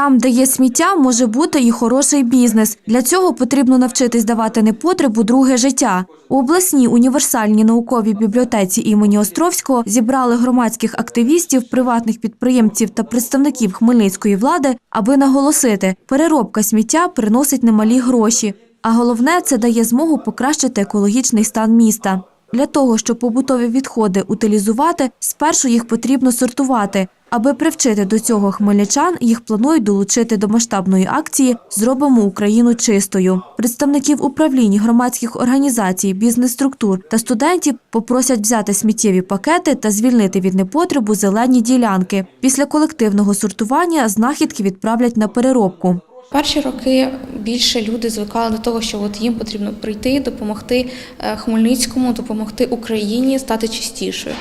Там, де є сміття, може бути і хороший бізнес. Для цього потрібно навчитись давати непотребу друге життя. У обласній універсальній науковій бібліотеці імені Островського зібрали громадських активістів, приватних підприємців та представників хмельницької влади, аби наголосити, переробка сміття приносить немалі гроші. А головне, це дає змогу покращити екологічний стан міста. Для того, щоб побутові відходи утилізувати, спершу їх потрібно сортувати. Аби привчити до цього хмельничан, їх планують долучити до масштабної акції Зробимо Україну чистою. Представників управлінь громадських організацій, бізнес-структур та студентів попросять взяти сміттєві пакети та звільнити від непотребу зелені ділянки. Після колективного сортування знахідки відправлять на переробку. Перші роки більше люди звикали до того, що от їм потрібно прийти, допомогти е, Хмельницькому, допомогти Україні стати чистішою.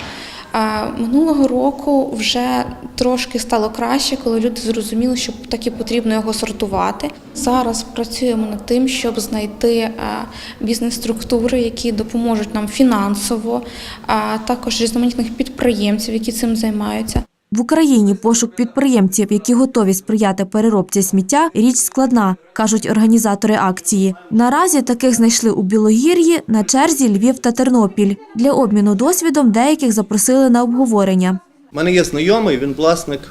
А минулого року вже трошки стало краще, коли люди зрозуміли, що таки потрібно його сортувати. Зараз працюємо над тим, щоб знайти е, бізнес-структури, які допоможуть нам фінансово, а також різноманітних підприємців, які цим займаються. В Україні пошук підприємців, які готові сприяти переробці сміття, річ складна, кажуть організатори акції. Наразі таких знайшли у Білогір'ї, на черзі Львів та Тернопіль. Для обміну досвідом деяких запросили на обговорення. У мене є знайомий, він власник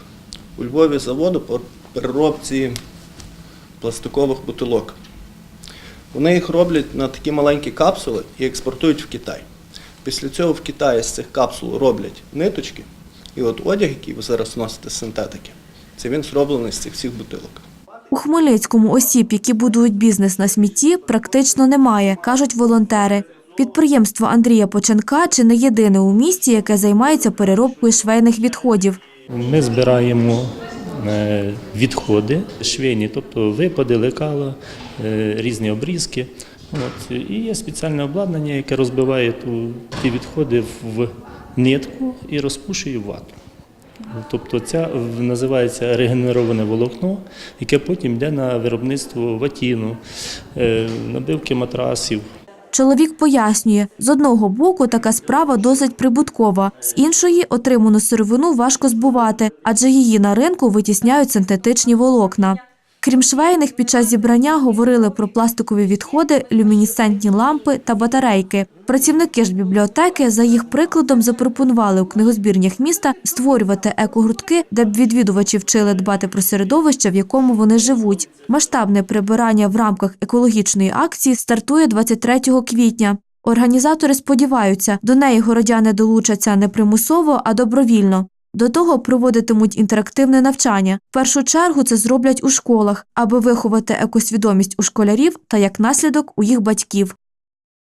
у Львові заводу по переробці пластикових бутилок. Вони їх роблять на такі маленькі капсули і експортують в Китай. Після цього в Китаї з цих капсул роблять ниточки. І от одяг, який ви зараз носите з синтетики, це він зроблений з цих всіх бутилок. У Хмельницькому осіб, які будують бізнес на смітті, практично немає, кажуть волонтери. Підприємство Андрія Поченка чи не єдине у місті, яке займається переробкою швейних відходів. Ми збираємо е, відходи швейні, тобто випади, лекала, е, різні обрізки. От. І є спеціальне обладнання, яке розбиває ту, ті відходи в нитку і розпушує вату. Тобто це називається регенероване волокно, яке потім йде на виробництво ватіну, е, набивки матрасів, Чоловік пояснює, з одного боку така справа досить прибуткова, з іншої отриману сировину важко збувати, адже її на ринку витісняють синтетичні волокна. Крім швейних, під час зібрання говорили про пластикові відходи, люмінесцентні лампи та батарейки. Працівники ж бібліотеки за їх прикладом запропонували у книгозбірнях міста створювати екогуртки, де б відвідувачі вчили дбати про середовище, в якому вони живуть. Масштабне прибирання в рамках екологічної акції стартує 23 квітня. Організатори сподіваються, до неї городяни долучаться не примусово, а добровільно. До того проводитимуть інтерактивне навчання. В першу чергу це зроблять у школах, аби виховати екосвідомість у школярів та як наслідок у їх батьків.